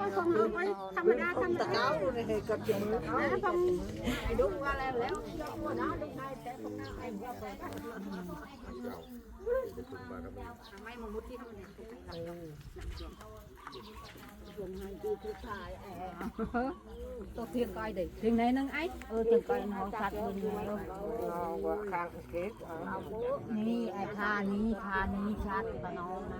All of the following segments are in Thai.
ก็คงเอาไปธรรมดาธรรมดาเลยกับจมือแล้วผมไอ้ดุว่าแล้วแล้วยกหัวน้าดุได้แต่ผมน้าไอ้หัวไปไม่มามุดที่เขาเนี่ยตัวเทียงก้อยเด็กเทียงไหนนึงไอ้เออเทียงก้อยน้องสัตว์มันอยู่ว่าข้างเก๊กนี่ไอ้พานี้พานี้ชัดปะน้องนะ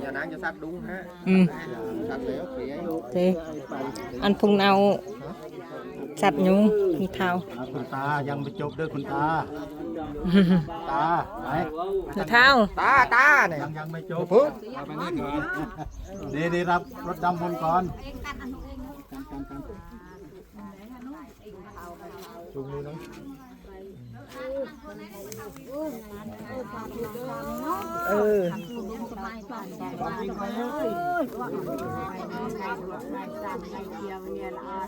nhà nắng cho sát đúng ha อืม sát léo phía เจอันพุงเอาสัตว์ยุงมีเท้าคุณตายังไม่จบด้วยคุณตาตาไหนมีเท้า ta ta này ยังยังไม่จบ phước เดี๋ยวได้รับรถดำบนก่อนจุงมือน้องเออสบายก่อนแต่ว่าเลยว่าไม่ตามไอเดียเนี่ยละ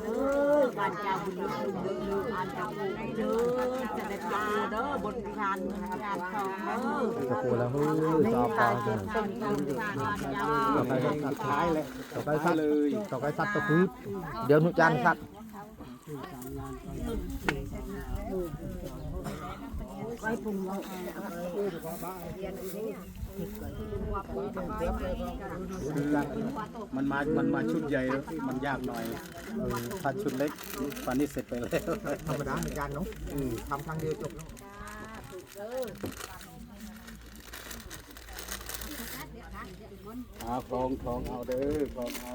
เด้อบ้านเจ้าบุญลูกเด้อบ้านเจ้าบุญเด้อจะได้ปลาเด้อบนงานงานทองเด้อตะโกนแล้วเฮ้ยซาปาจังเป็นการบ้านเจ้าต่อไปสัตว์ท้ายเลยต่อไปสัตว์เลยต่อไปสัตว์ตะพืด giờ nó chan sát ไว้ปรุงเอา มันมา มันมาชุดใหญ่แล้วมันยากหน่อยเออถ้าชุดเล็กตอนนี้เสร็จไปแล้วธรรมดาเหมือนกันเนาะทำครั้งเดียวจบเอาคลองคลองเอาเด้อคลองเอา